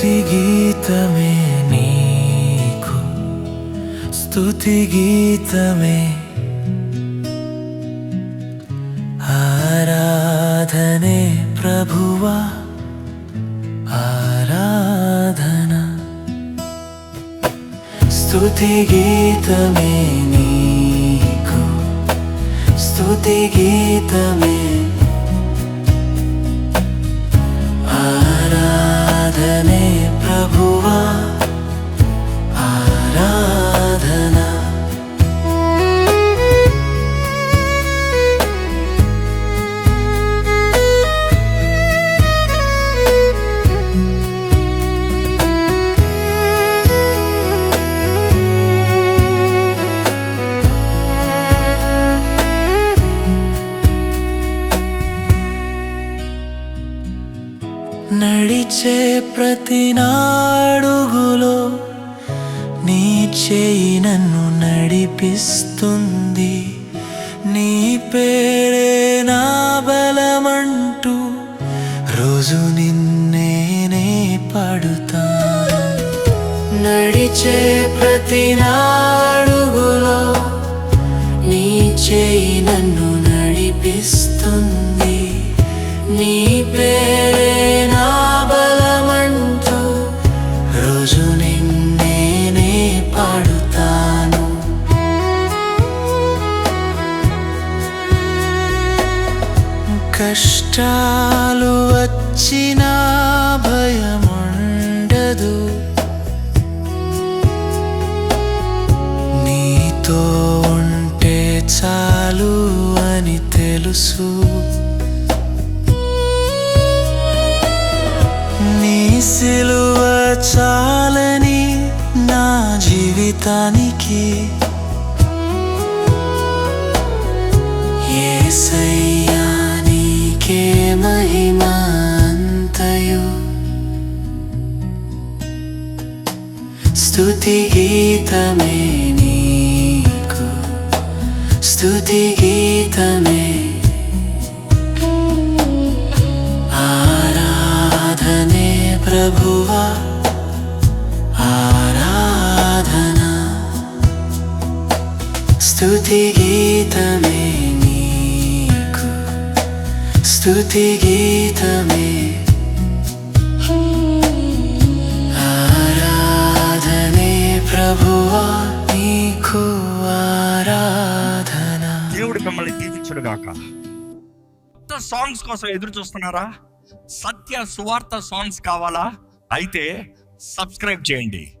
స్థుతి గీతమే నీకు స్థుతి గీతమే ఆరాధనే ప్రభువా ఆరాధన. స్థుతి గీతమే నీకు స్థుతి గీతమే నడిచే ప్రతి నాడుగులో నీ చేయి నన్ను నడిపిస్తుంది. నీ పేరే నా బలమంటూ రోజు నిన్నేనే పాడుతా. నడిచే ప్రతి నాడుగులో నీ చేయి నన్ను నడిపిస్తుంది. నీ కష్టాలు వచ్చినా భయముండదు. నీతో ఉంటే చాలు అని తెలుసు. నీ సిలువ చాలని నా జీవితానికి. ఏసై అంతయు స్తుతి గీతమే నీకు స్తుతి గీతమే. ఆరాధనే ప్రభువా ఆరాధన. స్తుతి గీతమే నీకు స్తుతి గీతమే. ప్రభువా నీకు ఆరాధన. దేవుడు మిమ్మల్ని దీవించుడు గాక కొత్త సాంగ్స్ కోసం ఎదురు చూస్తున్నారా? సత్య సువార్త సాంగ్స్ కావాలా? అయితే సబ్స్క్రైబ్ చేయండి.